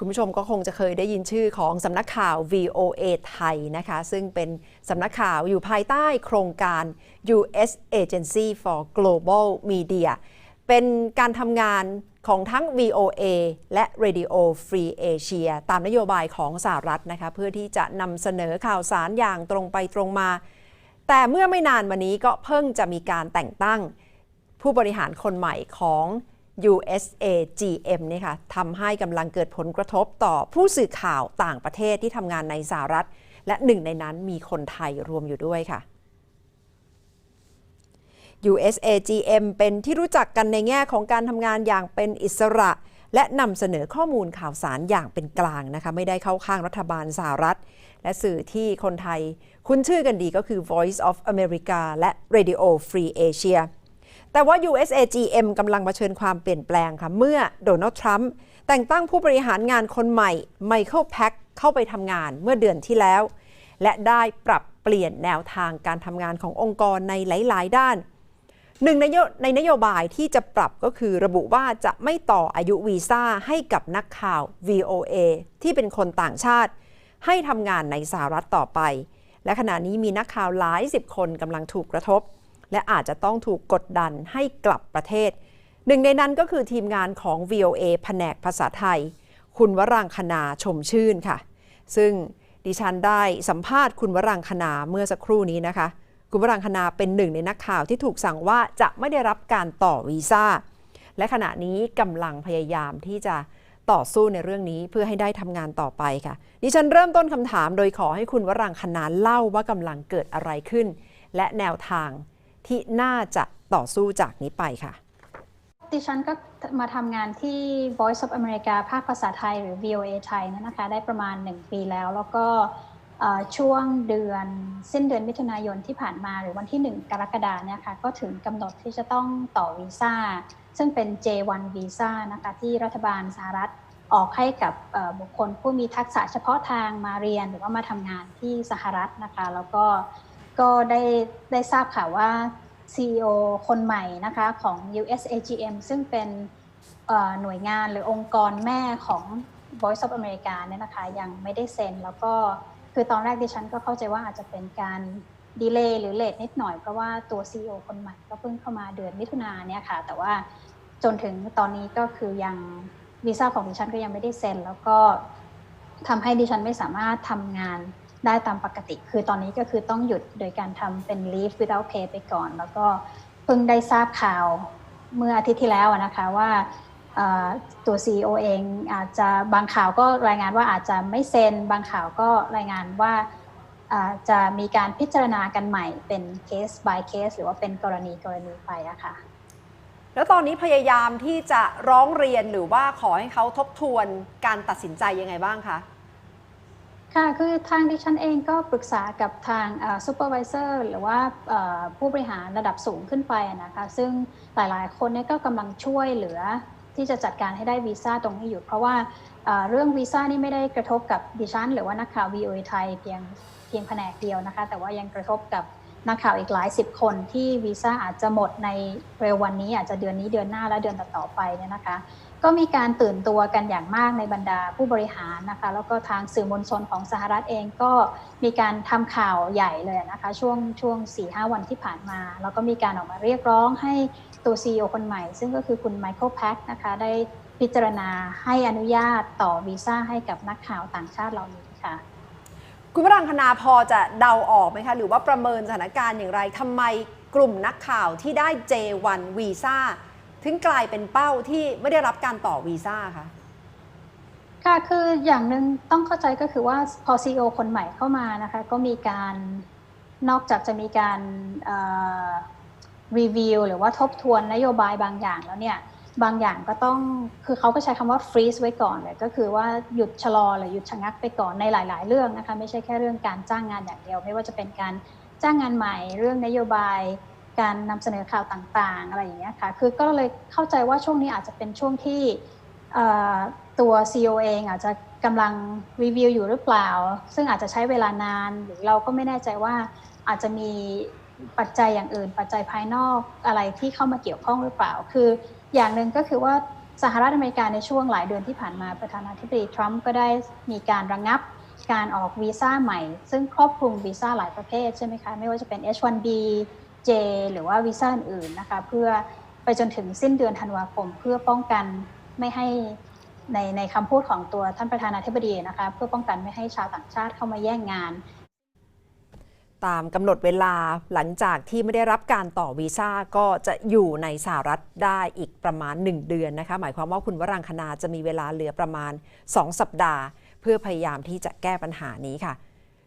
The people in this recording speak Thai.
คุณผู้ชมก็คงจะเคยได้ยินชื่อของสำนักข่าว VOA ไทยนะคะ ซึ่งเป็นสำนักข่าวอยู่ภายใต้โครงการ U.S. Agency for Global Media เป็นการทำงานของทั้ง VOA และ Radio Free Asia ตามนโยบายของสหรัฐนะคะ เพื่อที่จะนำเสนอข่าวสารอย่างตรงไปตรงมา แต่เมื่อไม่นานมานี้ก็เพิ่งจะมีการแต่งตั้งผู้บริหารคนใหม่ของ USAGM นี่ค่ะทำให้กำลังเกิดผลกระทบต่อผู้สื่อข่าวต่างประเทศที่ทำงานในสหรัฐ และหนึ่งในนั้นมีคนไทยรวมอยู่ด้วยค่ะ USAGM เป็นที่รู้จักกันในแง่ของการทำงานอย่างเป็นอิสระ และนำเสนอข้อมูลข่าวสารอย่างเป็นกลางนะคะไม่ได้เข้าข้างรัฐบาลสหรัฐ และสื่อที่คนไทยคุ้นชื่อกันดีก็คือ Voice of America และ Radio Free Asia แต่ว่า USAGM กำลังเผชิญความเปลี่ยนแปลงค่ะเมื่อโดนัลด์ทรัมป์แต่งตั้งผู้บริหารงานคนใหม่ไมเคิลแพ็คเข้าไปทำงานเมื่อเดือนที่แล้ว และได้ปรับเปลี่ยนแนวทางการทำงานขององค์กรในหลาย ๆ ด้านหนึ่งในโยในนโยบายที่จะปรับก็คือระบุว่าจะไม่ต่ออายุวีซ่าให้กับนักข่าว VOA ที่เป็นคนต่างชาติ ให้ทำงานในสหรัฐต่อไป และขณะนี้มีนักข่าวหลายสิบคนกำลังถูกกระทบ และอาจจะต้องถูกกดดันให้กลับประเทศ หนึ่งในนั้นก็คือทีมงานของ VOA แผนกภาษาไทย คุณวรังคณาชมชื่นค่ะ ซึ่งดิฉันได้สัมภาษณ์คุณวรังคณาเมื่อสักครู่นี้นะคะ คุณวรังคณาเป็นหนึ่งในนักข่าวที่ถูกสั่งว่าจะไม่ได้รับการต่อวีซ่า และขณะนี้กำลังพยายามที่จะต่อสู้ในเรื่องนี้เพื่อให้ได้ทำงานต่อไปค่ะ ดิฉันเริ่มต้นคำถามโดยขอให้คุณวรังคณาเล่าว่ากำลังเกิดอะไรขึ้น และแนวทาง ที่น่าจะต่อสู้จากนี้ไปค่ะ ดิฉันก็มาทำงานที่ Voice of America ภาคภาษาไทยหรือ VOA ไทยนั่นนะคะ ได้ประมาณ 1 ปีแล้ว แล้วก็ช่วงเดือนสิ้นเดือนมิถุนายนที่ผ่านมาหรือวันที่ 1 กรกฎาเนี่ยค่ะก็ถึงกำหนดที่จะต้องต่อวีซ่า ซึ่งเป็น J1 วีซ่านะคะที่รัฐบาลสหรัฐออกให้กับบุคคลผู้มีทักษะเฉพาะทางมาเรียนหรือว่ามาทำงานที่สหรัฐนะคะ แล้วก็ ก็ได้ได้ทราบข่าวว่า CEO คนใหม่นะคะของ USAGM ซึ่งเป็นหน่วยงานหรือองค์กรแม่ของ Voice of America เนี่ยนะคะยังไม่ได้เซ็น แล้วก็คือตอนแรกดิฉันก็เข้าใจว่าอาจจะเป็นการดีเลย์หรือเลทนิดหน่อยเพราะว่าตัว CEO คนใหม่ก็เพิ่งเข้ามาเดือนมิถุนาเนี่ยค่ะ แต่ว่าจนถึงตอนนี้ก็คือยังวีซ่าของดิฉันก็ยังไม่ได้เซ็น แล้วก็ทำให้ดิฉันไม่สามารถทำงาน ได้ตามปกติ คือตอนนี้ก็คือต้องหยุดโดยการทำเป็น leave without pay ไปก่อน แล้วก็เพิ่งได้ทราบข่าวเมื่ออาทิตย์ที่แล้วนะคะว่าตัว CEO เองอาจจะบางข่าวก็รายงานว่าอาจจะไม่เซ็น บางข่าวก็รายงานว่าจะมีการพิจารณากันใหม่เป็น case by case หรือว่าเป็นกรณีกรณีไปอะค่ะแล้วตอนนี้พยายามที่จะร้องเรียนหรือว่าขอให้เขาทบทวนการตัดสินใจยังไงบ้างคะ ค่ะ คือทางดิฉันเองก็ปรึกษากับทางซูเปอร์วิเซอร์หรือว่าผู้บริหารระดับสูงขึ้นไปนะคะ ซึ่งหลายๆ คนเนี่ยก็กำลังช่วยเหลือที่จะจัดการให้ได้วีซ่าตรงนี้อยู่ เพราะว่าเอ่อเรื่องวีซ่านี่ไม่ได้กระทบกับดิฉัน หรือว่านักข่าว VOA ไทยเพียงเพียงแผนกเดียวนะคะ แต่ว่ายังกระทบกับ นักข่าวอีกหลายสิบคนที่วีซ่าอาจจะหมดในเร็ววันนี้อาจจะเดือนนี้เดือนหน้าและเดือนต่อๆไปเนี่ยนะคะ ก็มีการตื่นตัวกันอย่างมากในบรรดาผู้บริหารนะคะ แล้วก็ทางสื่อมวลชนของสหรัฐเองก็มีการทำข่าวใหญ่เลยนะคะ ช่วงช่วง4-5วันที่ผ่านมา แล้วก็มีการออกมาเรียกร้องให้ตัว CEO คนใหม่ ซึ่งก็คือคุณไมเคิลแพ็กนะคะได้พิจารณาให้อนุญาตต่อวีซ่าให้กับนักข่าวต่างชาติเหล่านี้ค่ะ คุณวรังคณาพอจะเดาออกไหมคะ หรือว่าประเมินสถานการณ์อย่างไรทำไมกลุ่มนักข่าวที่ได้ J1 วีซ่าถึงกลายเป็นเป้าที่ไม่ได้รับการต่อวีซ่าคะค่ะคืออย่างหนึ่งต้องเข้าใจก็คือว่าพอ CEO คนใหม่เข้ามานะคะก็มีการนอกจากจะมีการรีวิวหรือว่าทบทวนนโยบายบางอย่างแล้วเนี่ย บางอย่างก็ต้องคือเขาก็ใช้คำว่า freeze ไว้ก่อนเลยก็คือว่าหยุดชะลอหรือหยุดชะงักไปก่อนในหลาย ๆ เรื่องนะคะไม่ใช่แค่เรื่องการจ้างงานอย่างเดียว ไม่ว่าจะเป็นการจ้างงานใหม่ เรื่องนโยบาย การนำเสนอข่าวต่างๆ อะไรอย่างเงี้ยค่ะคือก็เลยเข้าใจว่าช่วงนี้อาจจะเป็นช่วงที่ตัว CEO เองอาจจะกำลังรีวิวอยู่หรือเปล่า ซึ่งอาจจะใช้เวลานานหรือเราก็ไม่แน่ใจว่าอาจจะมี ปัจจัยอย่างอื่น ปัจจัยภายนอกอะไรที่เข้ามาเกี่ยวข้องหรือเปล่า คืออย่างหนึ่งก็คือว่าสหรัฐอเมริกาในช่วงหลายเดือนที่ผ่านมาประธานาธิบดีทรัมป์ก็ได้มีการระงงับการออกวีซ่าใหม่ ซึ่งครอบคลุมวีซ่าหลายประเภทใช่ไหมคะไม่ว่าจะเป็น H1B J หรือว่าวีซ่าอื่นๆนะคะเพื่อไปจนถึงสิ้นเดือนธันวาคม เพื่อป้องกันไม่ให้ในในคำพูดของตัวท่านประธานาธิบดีนะคะเพื่อป้องกันไม่ให้ชาวต่างชาติเข้ามาแย่งงาน ตามกำหนดเวลาหลังจากที่ไม่ได้รับการต่อวีซ่าก็จะอยู่ในสหรัฐได้อีกประมาณ 1 เดือนนะคะ หมายความว่าคุณวรังคณาจะมีเวลาเหลือประมาณ 2 สัปดาห์ เพื่อพยายามที่จะแก้ปัญหานี้ค่ะ